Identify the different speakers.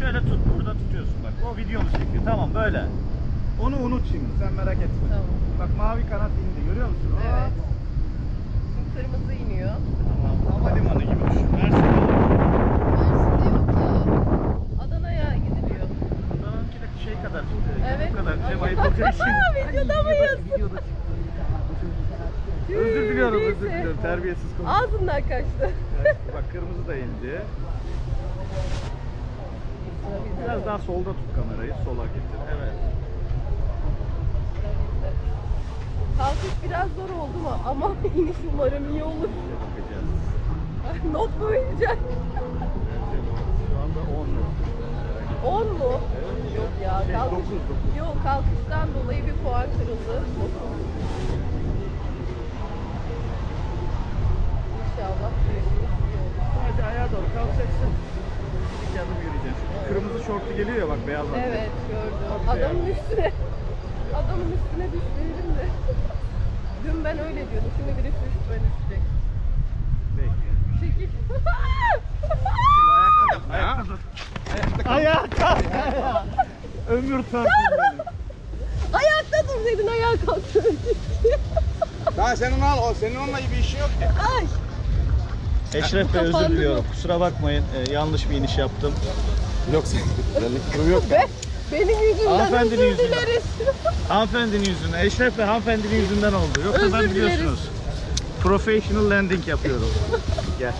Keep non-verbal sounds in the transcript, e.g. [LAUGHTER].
Speaker 1: Şöyle tut, burada tutuyorsun bak. O videomu çekiyor. Tamam böyle. Onu unut şimdi, sen merak etme.
Speaker 2: Tamam.
Speaker 1: Bak mavi kanat indi, görüyor musun? Aa,
Speaker 2: Evet. Şimdi kırmızı iniyor.
Speaker 1: Tamam, havalimanı gibi düşün. Mersin'de.
Speaker 2: Mersin'de yok ya. Adana'ya gidiliyor.
Speaker 1: Bunlarınki de şey kadar,
Speaker 2: Evet.
Speaker 1: bu kadar. Ayıp için. [LAUGHS]
Speaker 2: Videoda mıyız?
Speaker 1: özür diliyorum, özür diliyorum. Terbiyesiz konuş.
Speaker 2: Ağzından kaçtı.
Speaker 1: Bak kırmızı da indi. Biraz daha solda tut kamerayı, sola getir. Evet.
Speaker 2: Kalkış biraz zor oldu mu? Ama iniş [LAUGHS] umarım iyi olur.
Speaker 1: Bakacağız. [LAUGHS]
Speaker 2: Not mu verecek?
Speaker 1: Şu anda 10
Speaker 2: 10 mu? Yok ya.
Speaker 1: Şey,
Speaker 2: kalkış...
Speaker 1: dokuz, dokuz.
Speaker 2: Yok kalkıştan dolayı bir puan kırıldı. Dokuz. İnşallah görüşürüz. iyi olur.
Speaker 1: Sadece ayağa doğru kalkacaksın. İki adım yürüyeceksin. Şu Kırmızı şortlu geliyor ya bak beyaz var.
Speaker 2: Evet gördüm.
Speaker 1: Hadi
Speaker 2: Adamın üstüne. Adamın üstüne düşmeyelim de. Dün ben öyle diyordum. Şimdi birisi üstüme düşecek.
Speaker 1: Bekle.
Speaker 2: Çekil.
Speaker 1: Ayakta dur. Ayakta dur. Ayağa kalk. Ömür benim. [LAUGHS]
Speaker 2: Ayakta dur dedin ayağa kalktın.
Speaker 3: Daha sen onu al. O senin onunla bir işin yok ki.
Speaker 2: Ay.
Speaker 1: Eşref Bey özür diliyorum. Kusura bakmayın. Ee, yanlış bir iniş yaptım.
Speaker 3: Yok sen. Güzellik durum yok.
Speaker 2: Be, benim yüzümden özür
Speaker 1: yüzünden.
Speaker 2: dileriz.
Speaker 1: Hanımefendinin yüzünden, Eşref Bey hanımefendinin yüzünden oldu. Yoksa
Speaker 2: Özür
Speaker 1: ben
Speaker 2: dileriz.
Speaker 1: biliyorsunuz. Professional landing yapıyorum. Gel.